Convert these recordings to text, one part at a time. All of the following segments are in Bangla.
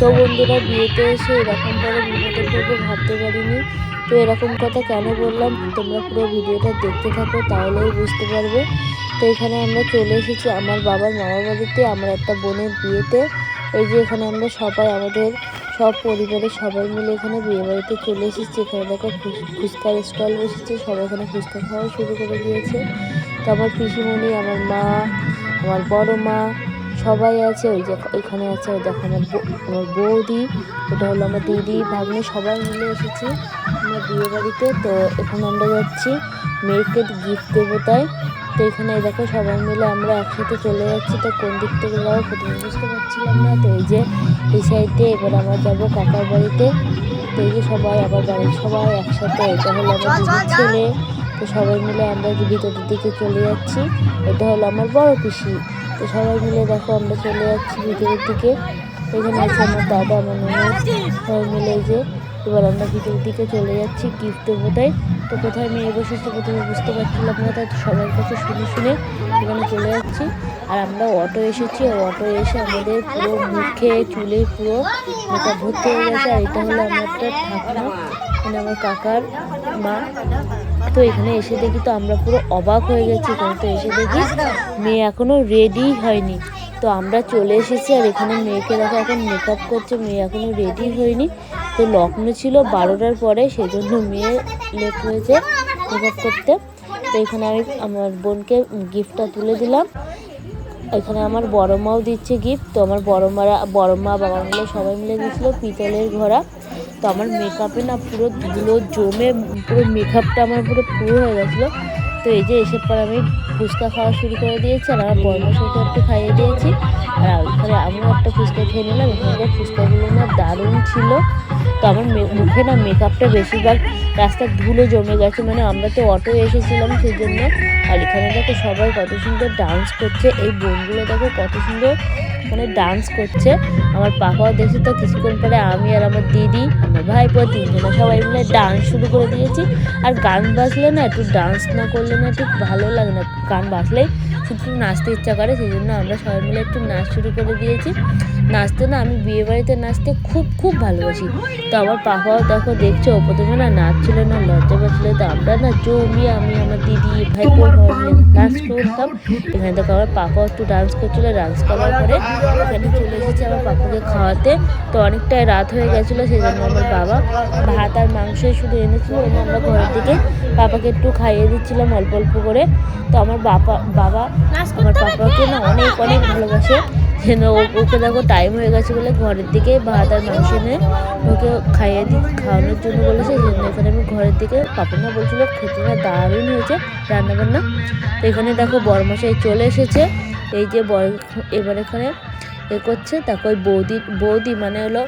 তো বন্ধুরা, বিয়েতে এসে এরকম করে বিপদে পড়ব ভাবতে পারিনি। তো এরকম কথা কেন বললাম? তোমরা পুরো ভিডিওটা দেখতে থাকো, তাহলেই বুঝতে পারবে। তো এখানে আমরা চলে এসেছি আমার বাবার মামা বাড়িতে, আমার একটা বোনের বিয়েতে। এই যে এখানে আমরা সবাই, আমাদের সব পরিবারের সবাই মিলে এখানে বিয়ে বাড়িতে চলে এসেছি। এখানে দেখো ফুচ- ফুচকার স্টল বসেছে, সবাই এখানে ফুচকা খাওয়া শুরু করে দিয়েছে। তো আমার পিসিমণি, আমার মা, আমার বড় মা সবাই আছে, ওই যে এখানে আছে, ওই দেখো আমার বৌদি এটা হলো আমার দিদি, ভাগ্নে, সবাই মিলে এসেছি আমার বিয়ে বাড়িতে। তো এখানে আমরা যাচ্ছি মেয়েকে গিফট দেবো তাই। তো এখানে দেখো সবাই মিলে আমরা একসাথে চলে যাচ্ছি। তো কোন দিক থেকে যাব প্রথমে বুঝতে পারছিলাম না। তো এই যে এই সাইডে এবার আমরা যাব কাকার বাড়িতে। তো এই যে সবাই আবার বাড়ির সবাই একসাথে, এটা হলো আমার দিদির ছেলে। তো সবাই মিলে আমরা ভিতরের দিকে চলে যাচ্ছি, এটা হলো আমার বড় পিসি। তো সবাই মিলে দেখো, আমরা চলে যাচ্ছি ভিতরের দিকে। এখানে আছে আমার দাদা, আমার ননদ সবাই মিলে যে, এবার আমরা ভিতরের দিকে চলে যাচ্ছি গিফট দেবো তাই। তো কোথায় মেয়ে বসেছে প্রথমে বুঝতে পারছিলাম না, তাই সবার কাছে শুনে শুনে এখানে চলে যাচ্ছি। আর আমরা অটো এসেছি, আর অটো এসে আমাদের পুরো মুখে, চুলে পুরো মেকআপ ভর্তি হয়ে গেছে। আর এটা হলো আমার একটা ঠাকুমা মানে আমার কাকার মা। তো এখানে এসে দেখি তো আমরা পুরো অবাক হয়ে গেছি। এখানে তো এসে দেখি মেয়ে এখনও রেডি হয়নি। তো আমরা চলে এসেছি আর এখানে মেয়েকে দেখো এখন মেকআপ করছে। মেয়ে এখনও রেডি হয়নি। তো লগ্ন ছিল বারোটার পরে সেই জন্য মেয়ে লেট হয়েছে মেকআপ করতে। তো এখানে আমি আমার বোনকে গিফটটা তুলে দিলাম। এখানে আমার বড় মাও দিচ্ছে গিফট তো আমার বড় মারা, বড় মা, বাবা মিলে সবাই মিলে দিয়েছিল পিতলের ঘোড়া। তো আমার মেকআপে না পুরো ধুলো জমে, পুরো মেকআপটা আমার পুরো পুরো হয়ে গেছিল। তো এই যে এসে পর আমি ফুচকা খাওয়া শুরু করে দিয়েছি, আর আমার বর্মশাইকে একটু খাইয়ে দিয়েছি। আর ওখানে আমিও একটা ফুচকা খেয়ে নিলাম। এখানকার ফুচকাগুলো না দারুণ ছিল। তো আমার মুখে না মেকআপটা বেশিরভাগ রাস্তার ধুলো জমে গেছে। মানে আমরা তো অটো এসেছিলাম সেই জন্য আর এখানে দেখো সবাই কত সুন্দর ডান্স করছে। এই বোনগুলো দেখো কত সুন্দর মানে ডান্স করছে। আমার পাপাও দেখছে তো কিছুক্ষণ পরে আমি আর আমার দিদি, আমার ভাইপো তিনজনে সবাই মিলে ডান্স শুরু করে দিয়েছি। আর গান বাজলে না একটু ডান্স না করলে না ঠিক ভালো লাগে না। গান বাজলেই শুধু নাচতে ইচ্ছা করে সেই জন্য আমরা সবাই মিলে একটু নাচ শুরু করে দিয়েছি। নাচতে না আমি বিয়ে বাড়িতে নাচতে খুব খুব ভালোবাসি। তো আমার পাপাও দেখো দেখছ ও প্রথমে না নাচছিল না লজ্জা পাচ্ছিল। তো আমরা না জমিয়ে আমি আমার দিদি মিলে ডান্স করতাম। এখানে দেখো আমার পাপাও একটু ডান্স করছিল ডান্স করার পরে এখানে চলে এসেছি আমার পাপাকে খাওয়াতে। তো অনেকটাই রাত হয়ে গেছিল সেই জন্য আমার বাবা ভাত আর মাংসই শুধু এনেছিল এনে আমরা ঘরের দিকে পাপাকে একটু খাইয়ে দিচ্ছিলাম অল্প অল্প করে। তো আমার বাবা বাবা আমার পাপাকে না অনেক অনেক ভালোবাসে। যেন ওকে দেখো টাইম হয়ে গেছে বলে ঘরের দিকে ভাত আর মাংস এনে ওকে খাইয়ে দি, খাওয়ানোর জন্য বলেছে, সেই জন্য এখানে আমি ঘরের দিকে পাপা মা বলছিল, খেতে না দারুণ হয়েছে রান্নাবান্না। তো এখানে দেখো বরমশাই চলে এসেছে, এই যে বর, এবার এখানে এ করছে তারপর বৌদি বৌদি মানে হলো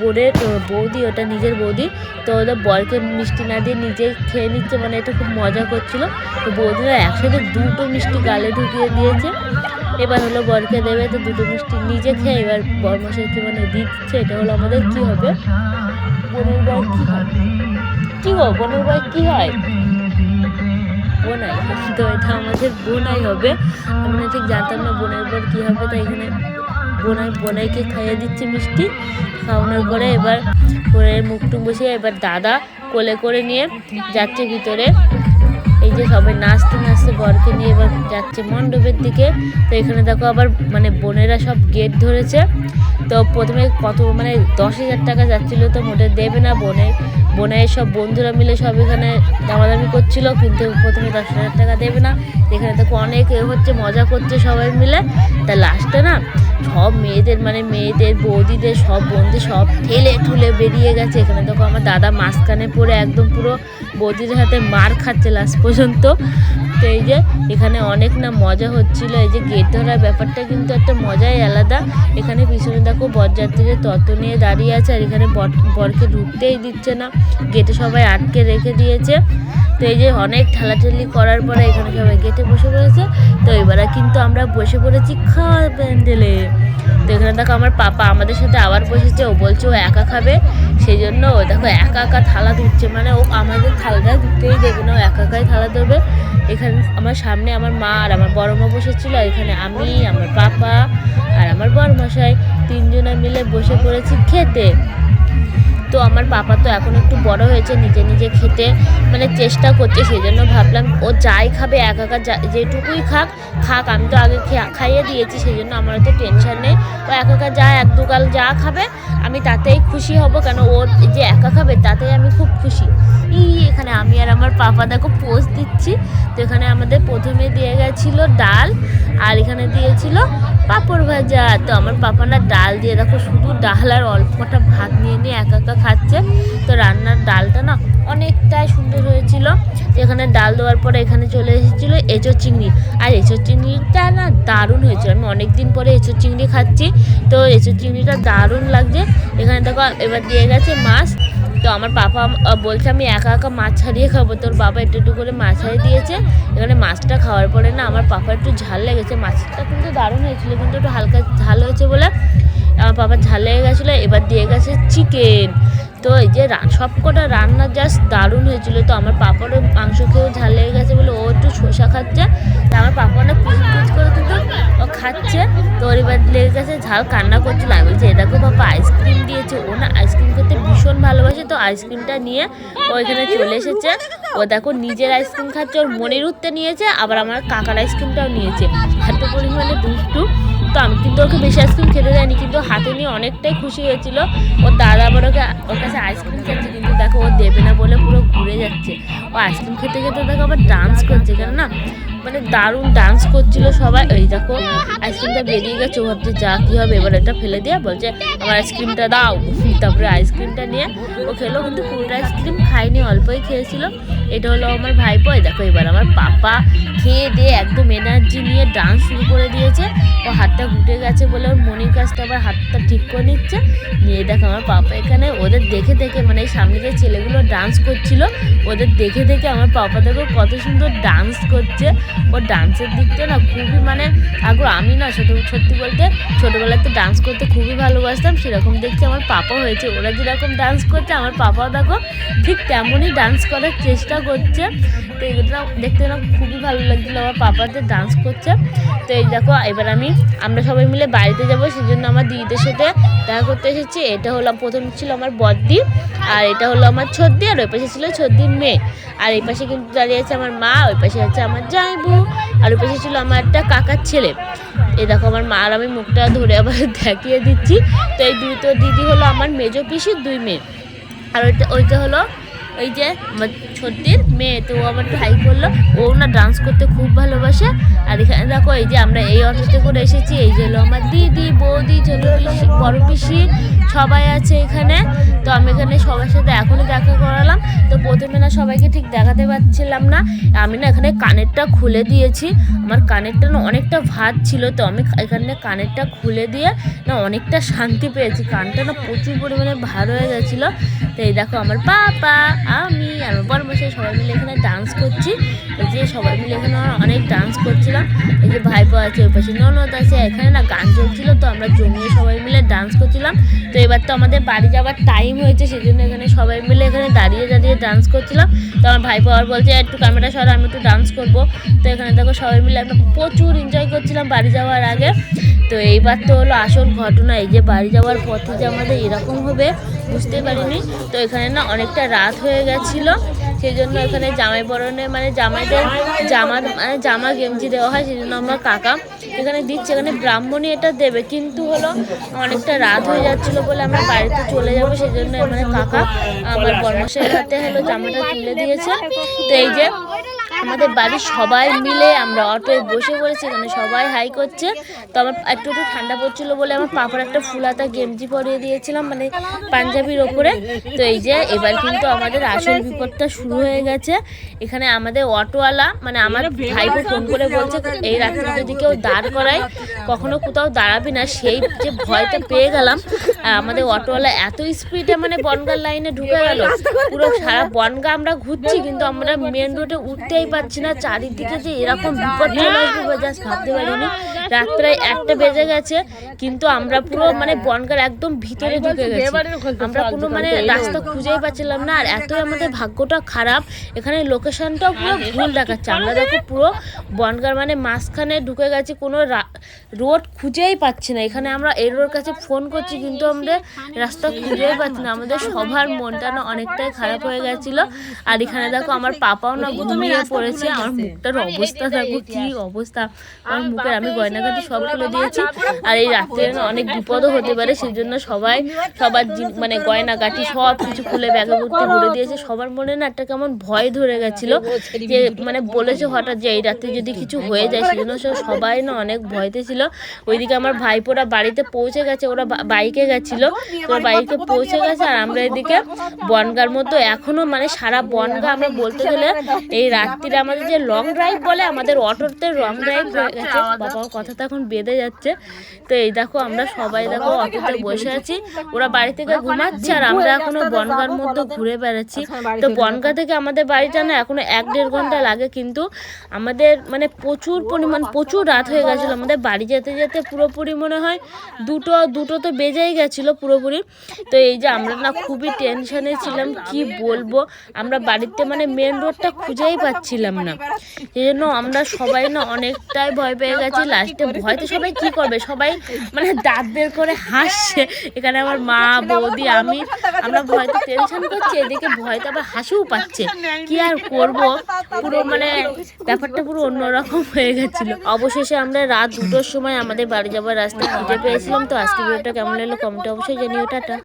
বোনের বৌদি, ওটা নিজের বৌদি, তো ওদের বরকে মিষ্টি না দিয়ে নিজেই খেয়ে নিচ্ছে মানে এটা খুব মজা করছিল। তো বৌদিরা একসাথে দুটো মিষ্টি গালে ঢুকিয়ে দিয়েছে। এবার হলো বরকে দেবে, তো দুটো মিষ্টি নিজে খেয়ে এবার বরমশাইকে মানে দিচ্ছে? এটা হলো আমাদের কি হবে? বোনের বর কি হয়? কি গো, বোনের বর কি হয়? বোনাই তো এটা আমাদের বোনাই হবে। আমি না ঠিক জানতাম না বোনের পর কী হবে, তাই এখানে বোনাই, বোনাইকে খাইয়ে দিচ্ছে মিষ্টি। খাওয়ানোর পরে এবার বোনের মুখ টুক বসিয়ে এবার দাদা কোলে করে নিয়ে যাচ্ছে ভিতরে। এই যে সবাই নাচতে নাচতে বরকে নিয়ে, এবার যাচ্ছে মণ্ডপের দিকে। তো এখানে দেখো আবার মানে বোনেরা সব গেট ধরেছে। তো প্রথমে কত মানে দশ হাজার টাকা যাচ্ছিল তো মোটে দেবে না বোনের বোনের সব বন্ধুরা মিলে সব এখানে দামাদামি করছিল, কিন্তু প্রথমে দশ হাজার টাকা দেবে না। এখানে দেখো অনেক হচ্ছে, মজা করছে সবাই মিলে। তা লাস্টে না সব মেয়েদের মানে মেয়েদের, বৌদিদের, সব বন্ধু সব ঠেলে ঠুলে বেরিয়ে গেছে। এখানে দেখো আমার দাদা মাঝখানে পড়ে একদম পুরো বৌদিদের হাতে মার খাচ্ছে লাস্ট পর্যন্ত। তো এই যে এখানে অনেক না মজা হচ্ছিল। এই যে গেট ধরার ব্যাপারটা কিন্তু একটা মজাই আলাদা। এখানে পিছনে দেখো বরযাত্রীদের তত্ত্ব নিয়ে দাঁড়িয়ে আছে আর এখানে বর, বরকে ঢুকতেই দিচ্ছে না। গেটে সবাই আটকে রেখে দিয়েছে। তো এই যে অনেক ঠেলাঠেলি করার পরে এখানে সবাই গেটে বসে পড়েছে। তো এবারে কিন্তু আমরা বসে পড়েছি খাওয়ার প্যান্ডেলে। তো এখানে দেখো আমার পাপা আমাদের সাথে আবার বসেছে। ও বলছে, ও একা খাবে? সেই জন্য ও দেখো একা একা থালা ধুচ্ছে। মানে ও আমাদের থালাটা ধুতেই দেবে না, ও একা একাই থালা ধরবে। এখানে আমার সামনে আমার মা আর আমার বড় মা বসেছিল এখানে আমি, আমার পাপা আর আমার বড় মশাই তিনজনে মিলে বসে পড়েছি খেতে। তো আমার পাপা তো এখন একটু বড় হয়েছে, নিজে নিজে খেতে মানে চেষ্টা করছে সেই জন্য ভাবলাম ও যাই খাবে, এক একা যেটুকুই খাক খাক, আমি তো আগে খাইয়ে দিয়েছি সেই জন্য আমার তো টেনশন নেই। ও এক একা যা, এক দুকাল যা খাবে, আমি তাতেই খুশি হব, কেন ওর যে একা খাবে, তাতেই আমি খুব খুশি। ই, এখানে আমি আর আমার পাপা দেখো পোস্ট দিচ্ছি। তো এখানে আমাদের প্রথমে দিয়ে গেছিল ডাল আর এখানে দিয়েছিল পাঁপড় ভাজা। তো আমার পাপা না ডাল দিয়ে, দেখো শুধু ডাল আর অল্পটা ভাত নিয়ে নিয়ে একা একা খাচ্ছে। তো রান্নার ডালটা না অনেকটাই সুন্দর হয়েছিল। তো এখানে ডাল দেওয়ার পরে এখানে চলে এসেছিল এঁচোর চিংড়ি। আর এঁচোর চিংড়িটা না দারুণ হয়েছিল। আমি অনেক দিন পরে এঁচোর চিংড়ি খাচ্ছি। তো এঁচোর চিংড়িটা দারুণ লাগছে। এখানে দেখো, এবার দিয়ে গেছে মাছ। তো আমার পাপা বলছে আমি একা একা মাছ ছাড়িয়ে খাব। তোর বাবা একটু একটু করে মাছ ছাড়িয়ে দিয়েছে। এখানে মাছটা খাওয়ার পরে না আমার পাপা একটু ঝাল লেগেছে। মাছটা কিন্তু দারুণ হয়েছিল, কিন্তু একটু হালকা ঝাল হয়েছে বলে আমার পাপার ঝাল লেগে গেছিল। এবার দিয়ে গেছে চিকেন তো এই যে রা- সবকটা রান্না জাস্ট দারুণ হয়েছিল। তো আমার পাপারও মাংস খেয়েও ঝাল লেগে গেছে বলে ও একটু শসা খাচ্ছে। আমার পাপা অনেক খাচ্ছে। তো এবার লেগে গেছে ঝাল, কান্না করছিল। আমি বলছি দেখো পাপা আইসক্রিম দিয়েছে। ও না আইসক্রিম খেতে ভীষণ ভালোবাসে, তো আইসক্রিমটা নিয়ে ও এখানে চলে এসেছে। ও দেখো নিজের আইসক্রিম খাচ্ছে, ওর মনের উত্তে নিয়েছে, আবার আমার কাকার আইসক্রিমটাও নিয়েছে। এত পরিমাণে দুষ্টু। তো আমি কিন্তু ওকে বেশি আইসক্রিম খেতে দেয়নি কিন্তু হাতে নিয়ে অনেকটাই খুশি হয়েছিল। ওর দাদা আবার ওকে, ওর কাছে আইসক্রিম খেয়েছে, কিন্তু দেখো ও দেবে না বলে পুরো ঘুরে যাচ্ছে। ও আইসক্রিম খেতে খেতে দেখো আবার ডান্স করছে কেন না? মানে দারুণ ডান্স করছিল সবাই। এই দেখো আইসক্রিমটা বেরিয়ে গেছে ভাবছে, যা, কী হবে? এবার এটা ফেলে দিয়ে? বলছে, আমার আইসক্রিমটা দাও। তারপরে আইসক্রিমটা নিয়ে ও খেলো, কিন্তু পুরোটা আইসক্রিম খায়নি অল্পই খেয়েছিল। এটা হলো আমার ভাইপো। দেখো, এবার আমার পাপা খেয়ে দিয়ে একদম এনার্জি নিয়ে ডান্স শুরু করে দিয়েছে। ও হাতটা ঘুটে গেছে বলে ওর মনির কাছটা আবার হাতটা ঠিক করে নিচ্ছে। নিয়ে দেখো, আমার পাপা এখানে, ওদের দেখে দেখে মানে এই সামনে যে ছেলেগুলো ডান্স করছিল, ওদের দেখে দেখে আমার পাপা দেখো কত সুন্দর ডান্স করছে। ও ডান্সের দিকটা না খুবই মানে আগ্রহ আমি না ছোটো, সত্যি বলতে ছোটোবেলাতে ডান্স করতে খুবই ভালোবাসতাম, সেরকম দেখছি আমার পাপা হয়েছে। ওরা যেরকম ডান্স করছে, আমার পাপাও দেখো ঠিক তেমনই ডান্স করার চেষ্টা করছে। তো এগুলো দেখতে না খুবই ভালো লাগছিল আমার পাপাতে ডান্স করছে। তো এই দেখো, এবার আমি, আমরা সবাই মিলে বাড়িতে যাব সেই জন্য আমার দিদিদের সাথে দেখা করতে এসেছি। এটা হলো, প্রথম ছিল আমার বদ্দি আর এটা হলো আমার ছদ্দি, আর ওই পাশে ছিল ছদ্দির মেয়ে। আর এই পাশে কিন্তু দাঁড়িয়ে আছে আমার মা, ওই পাশে আছে আমার জাইবু আর ওই পাশে ছিল আমার একটা কাকার ছেলে। এই দেখো আমার মা আর আমি মুখটা ধরে আবার দেখিয়ে দিচ্ছি। তো এই দুটো দিদি হলো আমার মেজো পিসির দুই মেয়ে। আর ওইটা ওইটা হলো ওই যে আমার ছোট্টির মেয়ে, তো ও আবার একটু হাই করল। ও না ডান্স করতে খুব ভালোবাসে। আর এখানে দেখো, এই যে আমরা এই অটোতে করে এসেছি। এই যে আমার দিদি, বৌদি ছোট বড় পিসি, সবাই আছে এখানে। তো আমি এখানে সবার সাথে এখনই দেখা করালাম। তো প্রথমে না সবাইকে ঠিক দেখাতে পারছিলাম না। আমি না এখানে কানেরটা খুলে দিয়েছি। আমার কানেরটা না অনেকটা ভাত ছিল, তো আমি এখানে কানেরটা খুলে দিয়ে না অনেকটা শান্তি পেয়েছি। কানটা না প্রচুর পরিমাণে ভালো হয়ে গেছিল। তো এই দেখো আমার পাপা। আমি আর বড় মশাই সবাই মিলে এখানে ডান্স করছি। এই যে সবাই মিলে এখানে অনেক ডান্স করছিলাম। এই যে ভাইপো আছে, ওই পাশে ননদ আছে, এখানে না গান চলছিল, তো আমরা জমিয়ে সবাই মিলে ডান্স করছিলাম। তো এবার তো আমাদের বাড়ি যাওয়ার টাইম হয়েছে সেই জন্য এখানে সবাই মিলে এখানে দাঁড়িয়ে দাঁড়িয়ে ডান্স করছিলাম। তো আমার ভাইপো আবার বলছে একটু ক্যামেরা সরা, আমি একটু ডান্স করব। তো এখানে দেখো সবাই মিলে আমরা প্রচুর এনজয় করছিলাম বাড়ি যাওয়ার আগে। তো এইবার তো হলো আসল ঘটনা, এই যে বাড়ি যাওয়ার পথে যে আমাদের এরকম হবে বুঝতে পারিনি। তো এখানে না অনেকটা রাত হয়ে গেছিল। সেই জন্য এখানে জামাই পরনে মানে জামাইদের জামা মানে জামা গেঞ্জি দেওয়া হয় সেই জন্য আমার কাকা এখানে দিচ্ছে। এখানে ব্রাহ্মণী এটা দেবে, কিন্তু হলো অনেকটা রাত হয়ে যাচ্ছিল বলে আমরা বাড়িতে চলে যাব। সেই জন্য মানে কাকা আমার বর্মশের হাতে হলো জামাটা তুলে দিয়েছে। তো এই যে আমাদের বাড়ির সবাই মিলে আমরা অটোয় বসে পড়েছি এখানে সবাই হাই করছে। তো আমার একটু একটু ঠান্ডা পড়ছিল বলে আমার পাপার একটা ফুলাতা গেঞ্জি পরিয়ে দিয়েছিলাম মানে পাঞ্জাবির ওপরে। তো এই যে এবার কিন্তু আমাদের আসল বিপদটা শুরু হয়ে গেছে। এখানে আমাদের অটোওয়ালা মানে আমার ভাইপো ফোন করে বলছে, এই রাত্রে যদি কেউ দাঁড় করায়, কখনো কোথাও দাঁড়াবি না। সেই যে ভয়টা পেয়ে গেলাম। আর আমাদের অটোওয়ালা এত স্পিডে মানে বনগার লাইনে ঢুকে গেল। পুরো সারা বনগা আমরা ঘুরছি, কিন্তু আমরা মেন রোডে উঠতেই পারছি না। চারিদিকে যে এরকম বিপদ চলে আসবে জাস্ট ভাবতে পারিনি। রাত প্রায় একটা বেজে গেছে কিন্তু আমরা পুরো মানে বনগার একদম ভিতরে ঢুকে গেছি। আমরা কোনো মানে রাস্তা খুঁজেই পাচ্ছিলাম না। আর এতই আমাদের ভাগ্যটা খারাপ এখানে লোকেশনটাও পুরো ভুল দেখাচ্ছে। আমরা দেখো পুরো বনগার মানে মাঝখানে ঢুকে গেছি কোনো রোড খুঁজেই পাচ্ছি না। এখানে আমরা এরোর কাছে ফোন করছি, কিন্তু আমরা রাস্তা খুঁজেই পাচ্ছি না। আমাদের সবার মনটা না অনেকটাই খারাপ হয়ে গেছিল। আর এখানে দেখো আমার পাপাও না ঘুমিয়ে পড়েছে, আমার মুখটার অবস্থা দেখো কি অবস্থা। আমার মুখে আমি গয়নাঘাটি সব খুলে দিয়েছি। আর এই রাত্রে না অনেক বিপদও হতে পারে সেই জন্য সবাই সবার মানে গয়নাঘাটি সব কিছু খুলে ব্যাগে ভর্তি ভরে দিয়েছে। সবার মনে না একটা কেমন ভয় ধরে গেছিল যে মানে বলেছে হঠাৎ যে এই রাতে যদি কিছু হয়ে যায়, সেজন্য সব- সবাই না অনেক ভয়তে ছিল। ওইদিকে আমার ভাইপোরা বাড়িতে পৌঁছে গেছে, ওরা বাইকে গেছিল। তো বাইকে পৌঁছে গেছে আর আমরা এদিকে বনগার মতো এখনও মানে সারা বনগা আমরা বলতে গেলে এই রাত্রিরে আমাদের যে লং ড্রাইভ বলে, আমাদের অটোতে লং ড্রাইভ হয়ে গেছে। বাবার কথা তো এখন বেঁধে যাচ্ছে। তো এই দেখো আমরা সবাই দেখো অটোতে বসে আছি। ওরা বাড়ি থেকে ঘুমাচ্ছে আর আমরা এখনও বনগার মধ্যে ঘুরে বেড়াচ্ছি। তো বনগা থেকে আমাদের বাড়িটা না এখনও এক দেড় ঘণ্টা লাগে, কিন্তু আমাদের মানে প্রচুর পরিমাণ, প্রচুর রাত হয়ে গেছিল। আমাদের বাড়ি যেতে যেতে পুরোপুরি মনে হয় দুটো দুটো তো বেজেই গেছিল পুরোপুরি। তো এই যে আমরা না খুবই টেনশনে ছিলাম, কি বলব? আমরা বাড়িতে মানে মেন রোডটা খুঁজেই পাচ্ছিলাম না। এই জন্য আমরা সবাই না অনেকটাই ভয় পেয়ে গেছি। লাস্টে ভয়তে সবাই কি করবে? সবাই মানে দাঁত বের করে হাসছে। এখানে আমার মা, বৌদি, আমি, আমরা ভয়তে টেনশন করছি, এদিকে ভয়তে আবার হাসিও পাচ্ছে। কি আর করব? পুরো মানে ব্যাপারটা পুরো অন্যরকম হয়ে গেছিল। অবশেষে আমরা রাত দুটোর সময় আমাদের বাড়ি যাবার রাস্তা খুঁজে পেয়েছিলাম, তো আজকে ভিডিওটা কেমন লাগল কমেন্টে অবশ্যই জানিও, টাটা।